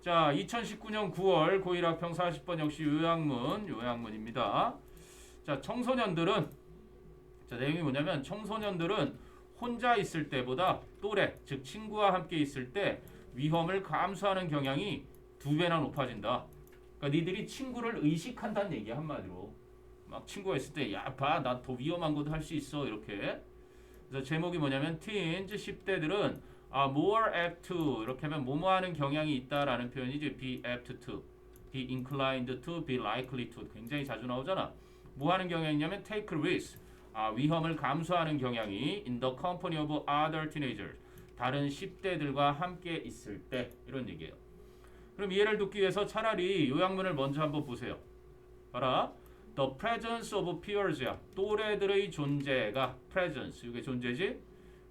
자, 2019년 9월 고1 학평 40번 역시 요약문, 요약문입니다. 자, 청소년들은 자, 내용이 뭐냐면 청소년들은 혼자 있을 때보다 또래, 즉 친구와 함께 있을 때 위험을 감수하는 경향이 두 배나 높아진다. 그러니까 니들이 친구를 의식한다는 얘기야 한마디로. 막 친구가 있을 때 야, 봐, 나 더 위험한 것도 할 수 있어 이렇게. 그래서 제목이 뭐냐면 teens 10대들은 아, more apt to 이렇게 하면 뭐뭐 하는 경향이 있다라는 표현이지 be apt to, be inclined to, be likely to 굉장히 자주 나오잖아. 뭐 하는 경향이냐면 take risk 아, 위험을 감수하는 경향이 in the company of other teenagers 다른 10대들과 함께 있을 때 이런 얘기예요. 그럼 이해를 돕기 위해서 차라리 요약문을 먼저 한번 보세요. 봐라. The presence of peers야. 또래들의 존재가 presence 이게 존재지.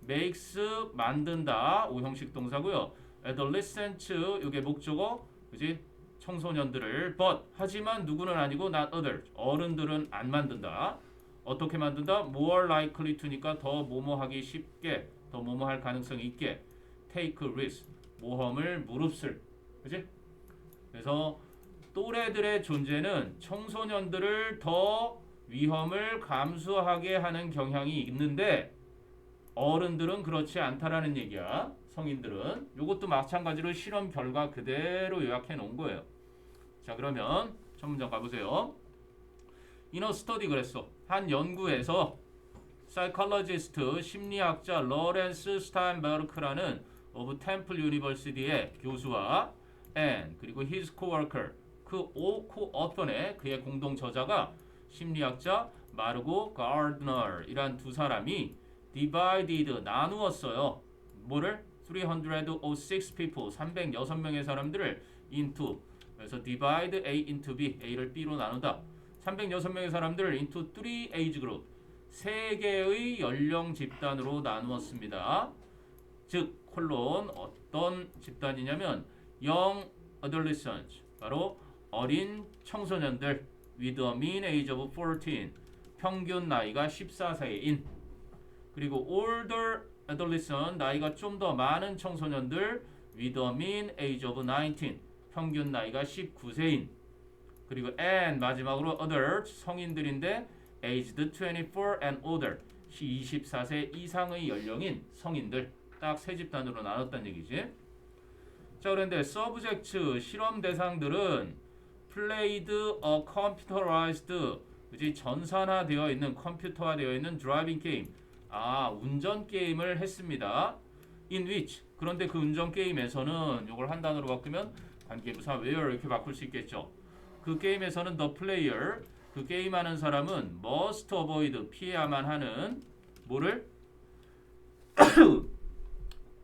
Makes 만든다 오형식 동사고요. adolescents 이게 목적어 그지? 청소년들을 but 하지만 누구는 아니고 not others 어른들은 안 만든다. 어떻게 만든다? more likely to니까 더 뭐뭐하기 쉽게 더 뭐뭐할 가능성이 있게 take risk 모험을 무릅쓸 그지? 그래서 또래들의 존재는 청소년들을 더 위험을 감수하게 하는 경향이 있는데 어른들은 그렇지 않다라는 얘기야. 성인들은 이것도 마찬가지로 실험 결과 그대로 요약해 놓은 거예요. 자 그러면 첫 문장 가보세요. 이너 스터디 그랬어. 한 연구에서 사이콜로지스트 심리학자 러렌스 스타인베르크라는 오브 템플 유니버시티의 교수와 and 그리고 his coworker 그오 코어터네 그의 공동 저자가 심리학자 마르고 가르드너이란 두 사람이 divided 나누었어요. 뭐를 306 people 306명의 사람들을 into 그래서 divide A into B A를 B로 나누다 306명의 사람들을 into three age group 세 개의 연령 집단으로 나누었습니다. 즉 콜론 어떤 집단이냐면 young adolescents 바로 어린 청소년들 with a mean age of 14 평균 나이가 14세인 그리고 older adolescent 나이가 좀 더 많은 청소년들 with a mean age of 19 평균 나이가 19세인 그리고 and 마지막으로 adults 성인들인데 aged 24 and older 24세 이상의 연령인 성인들 딱 세 집단으로 나눴다는 얘기지. 자 그런데 subject 실험 대상들은 played a computerized 그지 전산화되어 있는 컴퓨터화되어 있는 driving game 아 운전 게임을 했습니다. in which? 그런데 그 운전 게임에서는 이걸 한 단어로 바꾸면 관계부사 where 이렇게 바꿀 수 있겠죠. 그 게임에서는 the player 그 게임하는 사람은 must avoid 피해야만 하는 뭐를?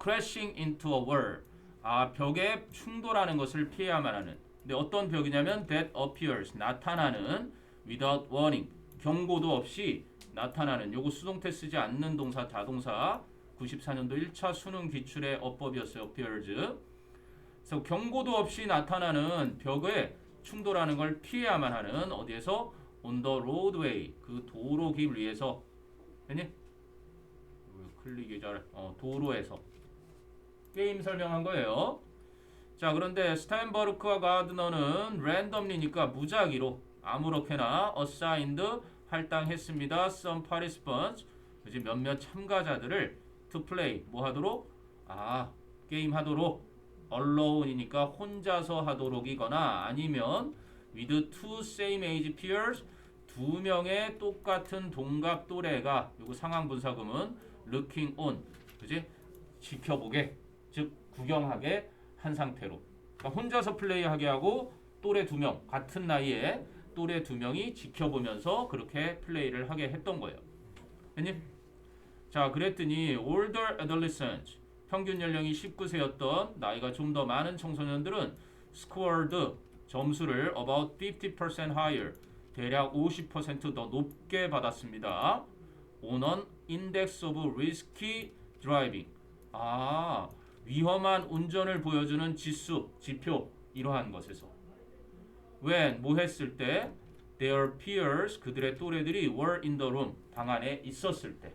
crashing into a wall 아 벽에 충돌하는 것을 피해야만 하는. 근데 어떤 벽이냐면 that appears 나타나는 without warning. 경고도 없이 나타나는 요거 수동태 쓰지 않는 동사 자동사 94년도 1차 수능 기출의 어법이었어요. appears. 그래서 경고도 없이 나타나는 벽에 충돌하는 걸 피해야만 하는 어디에서 on the roadway 그 도로 길 위에서? 왜 클릭이 잘 어, 도로에서 게임 설명한 거예요. 자 그런데 스타인버르크와 가드너는 랜덤리니까 무작위로 아무렇게나 assigned 할당했습니다. some participants 그지 몇몇 참가자들을 to play 뭐 하도록? 아 게임 하도록. Alone이니까 혼자서 하도록이거나 아니면 with two same age peers 두 명의 똑같은 동갑 또래가 요거 상황 분사금은 looking on 그지? 지켜보게 즉 구경하게 한 상태로. 그러니까 혼자서 플레이하게 하고 또래 두 명 같은 나이에 또래 두 명이 지켜보면서 그렇게 플레이를 하게 했던 거예요. 됐니? 자, 그랬더니 older adolescents 평균 연령이 19세였던 나이가 좀 더 많은 청소년들은 scored 점수를 about 50% higher 대략 50%더 높게 받았습니다. an index of risky driving. 아, 위험한 운전을 보여주는 지수, 지표 이러한 것에서 when 뭐 했을 때 their peers 그들의 또래들이 were in the room 방 안에 있었을 때.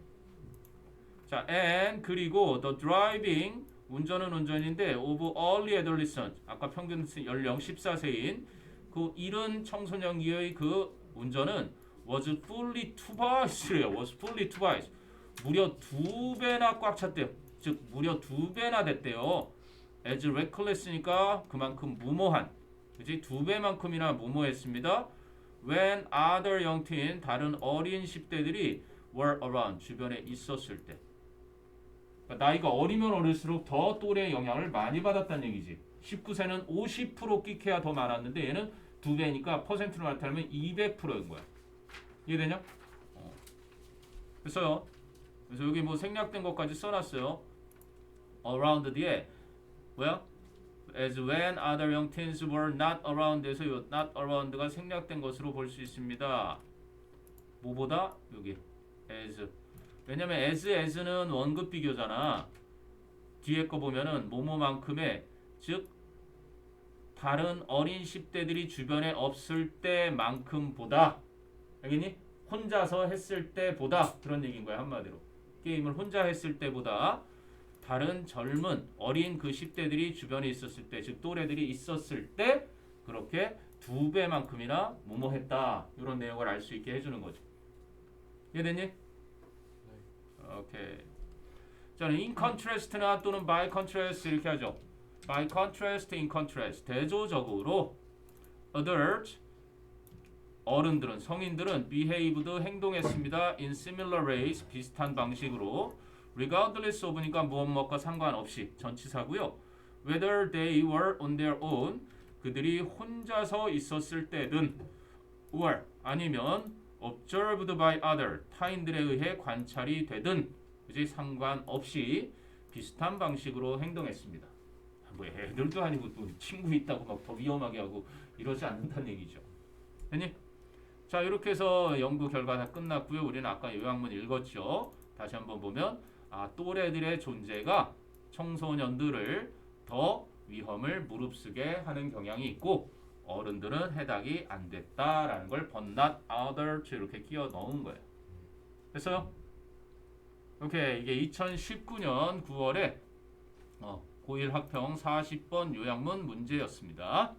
자, and 그리고 the driving 운전은 운전인데 of early adolescent 아까 평균 연령 14세인 그 이른 청소년기의 그 운전은 was fully twice래요. was fully twice. 무려 두 배나 꽉 찼대요. 즉 무려 두 배나 됐대요. as reckless니까 그만큼 무모한. 그지? 두 배만큼이나 무모했습니다. when other young teen 다른 어린 10대들이 were around 주변에 있었을 때. 그러니까 나이가 어리면 어릴수록 더 또래의 영향을 많이 받았다는 얘기지. 19세는 50% 끼케야 더 많았는데 얘는 두 배니까 퍼센트로 나타내면 200%인 거야. 이해되냐? 어. 그래서요. 그래서 여기 뭐 생략된 것까지 써놨어요. around 뒤에 뭐야? As when other young teens were not around에서 요 not around가 생략된 것으로 볼 수 있습니다. 뭐보다? 여기. as. 왜냐면 as as는 원급 비교잖아. 뒤에 거 보면은 뭐뭐만큼의 즉 다른 어린 10대들이 주변에 없을 때만큼보다. 알겠니? 혼자서 했을 때보다. 그런 얘기인 거야 한마디로. 게임을 혼자 했을 때보다 다른 젊은 어린 그 10대들이 주변에 있었을 때 즉 또래들이 있었을 때 그렇게 두 배만큼이나 무모했다. 이런 내용을 알 수 있게 해주는 거죠. 이해됐니? 오케이. 저는 in contrast나 또는 by contrast 이렇게 하죠. by contrast, in contrast. 대조적으로 adult 어른들은 성인들은 behaved 행동했습니다. in similar ways 비슷한 방식으로 regardless of니까 무엇 무엇과 상관없이 전치사고요 whether they were on their own 그들이 혼자서 있었을 때든 or 아니면 observed by other 타인들에 의해 관찰이 되든 그지 상관없이 비슷한 방식으로 행동했습니다. 뭐 애들도 아니고 또 친구 있다고 막 더 위험하게 하고 이러지 않는다는 얘기죠. 됐니? 자 이렇게 해서 연구 결과 다 끝났고요. 우리는 아까 요약문 읽었죠. 다시 한번 보면 아 또래들의 존재가 청소년들을 더 위험을 무릅쓰게 하는 경향이 있고 어른들은 해당이 안 됐다라는 걸 but not others 이렇게 끼워 넣은 거예요. 됐어요? 오케이 이게 2019년 9월에 어, 고1 학평 40번 요약문 문제였습니다.